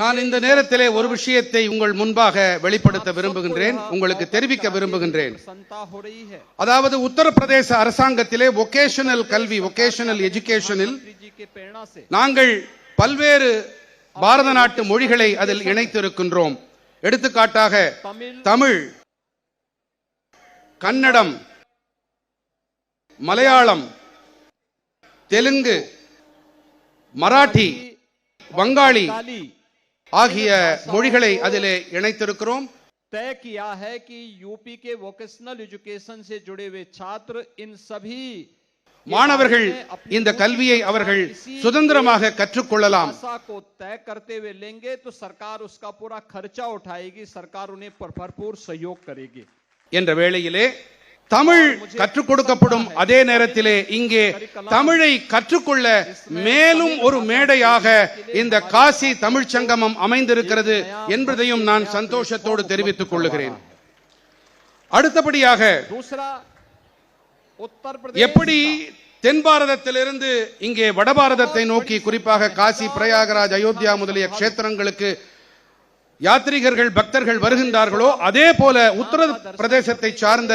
நான் இந்த நேரத்திலே ஒரு விஷயத்தை உங்கள் முன்பாக வெளிப்படுத்த விரும்புகின்றேன். உங்களுக்கு தெரிவிக்க விரும்புகின்றேன். அதாவது உத்தரப்பிரதேச அரசாங்கத்திலே ஒகேஷனல் கல்வி ஒகேஷனல் எஜுகேஷனில் நாங்கள் பல்வேறு பாரத நாட்டு மொழிகளை அதில் இணைத்திருக்கின்றோம். எடுத்துக்காட்டாக தமிழ் கன்னடம் மலையாளம் தெலுங்கு மராட்டி வங்காளி ஆகிய மொழிகளை அதிலே இணைத்திருக்கிறோம் तय किया है कि यूपी के वोकेशनल एजुकेशन से जुड़े हुए छात्र इन सभी के மாணவர்கள் बारे में अपनी இந்த கல்வியை रुचि அவர்கள் अनुसार किसी சுதந்திரமாக கற்றுக்கொள்ளலாம் भाषा को तय करते हुए लेंगे तो सरकार उसका पूरा खर्चा उठाएगी सरकार उन्हें भर- भरपूर सहयोग करेगी என்ற வேளையிலே தமிழ் கற்றுக் கொடுக்கப்படும் அதே நேரத்திலே இங்கே தமிழை கற்றுக்கொள்ள மேலும் ஒரு மேடையாக இந்த காசி தமிழ் சங்கமம் அமைந்திருக்கிறது என்பதையும் நான் சந்தோஷத்தோடு தெரிவித்துக் கொள்கிறேன். அடுத்தபடியாக எப்படி தென் பாரதத்திலிருந்து இங்கே வடபாரதத்தை நோக்கி குறிப்பாக காசி பிரயாகராஜ் அயோத்தியா முதலிய கஷேத்திரங்களுக்கு யாத்ரீகர்கள் பக்தர்கள் வருகின்றார்களோ அதே போல உத்தர பிரதேசத்தை சார்ந்த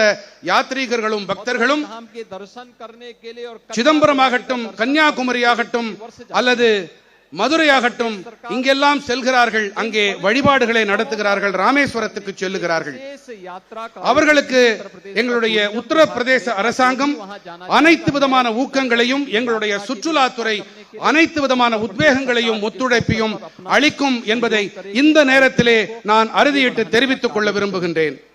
யாத்ரீகர்களும் பக்தர்களும் சிதம்பரமாகட்டும் கன்னியாகுமரியாகட்டும் அல்லது மதுரையாகட்டும் இங்கெல்லாம் செல்கிறார்கள். அங்கே வழிபாடுகளை நடத்துகிறார்கள். ராமேஸ்வரத்துக்கு செல்லுகிறார்கள். அவர்களுக்கு எங்களுடைய உத்தரப்பிரதேச அரசாங்கம் அனைத்து விதமான ஊக்கங்களையும் எங்களுடைய சுற்றுலாத்துறை அனைத்து விதமான உத்வேகங்களையும் ஒத்துழைப்பையும் அளிக்கும் என்பதை இந்த நேரத்திலே நான் அறுதியிட்டு தெரிவித்துக் கொள்ள விரும்புகின்றேன்.